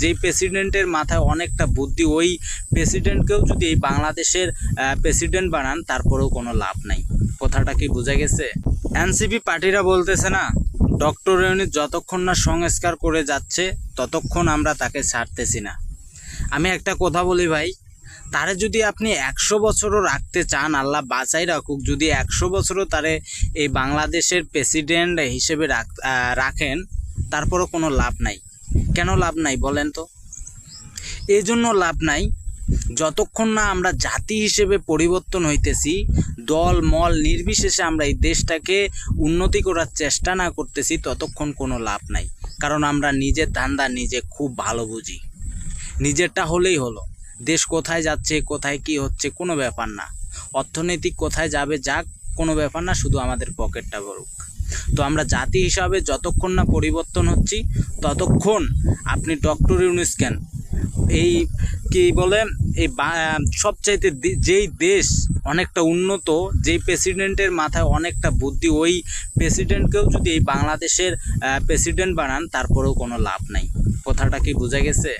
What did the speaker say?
যেই প্রেসিডেন্টের মাথায় অনেকটা বুদ্ধি, ওই প্রেসিডেন্টকেও যদি এই বাংলাদেশের প্রেসিডেন্ট বানান, তারপরেও কোনো লাভ নাই। কথাটা কি বোঝা গেছে? এনসিপি পার্টিরা বলতেছে না, ডক্টর ইউনিট যতক্ষণ না সংস্কার করে যাচ্ছে, ততক্ষণ আমরা তাকে ছাড়তেছি না। আমি একটা কথা বলি ভাই, তারে যদি আপনি একশো বছরও রাখতে চান, আল্লাহ বাঁচাই রাখুক, যদি একশো বছরও তারে এই বাংলাদেশের প্রেসিডেন্ট হিসেবে রাখ রাখেন, তারপরও কোনো লাভ নাই। কেন লাভ নাই বলেন তো? এই জন্য লাভ নাই। যতক্ষণ না আমরা জাতি হিসেবে পরিবর্তন হইতেছি, দল, মল নির্বিশেষে আমরা এই দেশটাকে উন্নতি করার চেষ্টা না করতেছি, ততক্ষণ কোনো লাভ নাই। কারণ আমরা নিজের ধান্দা নিজে খুব ভালো বুঝি। নিজেরটা হলেই হলো। দেশ কোথায় যাচ্ছে, কোথায় কি হচ্ছে, কোনো ব্যাপার না। অর্থনৈতিক কোথায় যাবে যাক, কোনো ব্যাপার না, শুধু আমাদের পকেটটা ভরুক। তো আমরা জাতি হিসাবে যতক্ষণ না পরিবর্তন হচ্ছি, ততক্ষণ আপনি ডক্টর ইউনুস এই কি বলে, এই সবচাইতে যেই দেশ অনেকটা উন্নত, যেই প্রেসিডেন্টের মাথায় অনেকটা বুদ্ধি, ওই প্রেসিডেন্টকেও যদি এই বাংলাদেশের প্রেসিডেন্ট বানান, তারপরেও কোনো লাভ নাই। কথাটা কি বোঝা গেছে?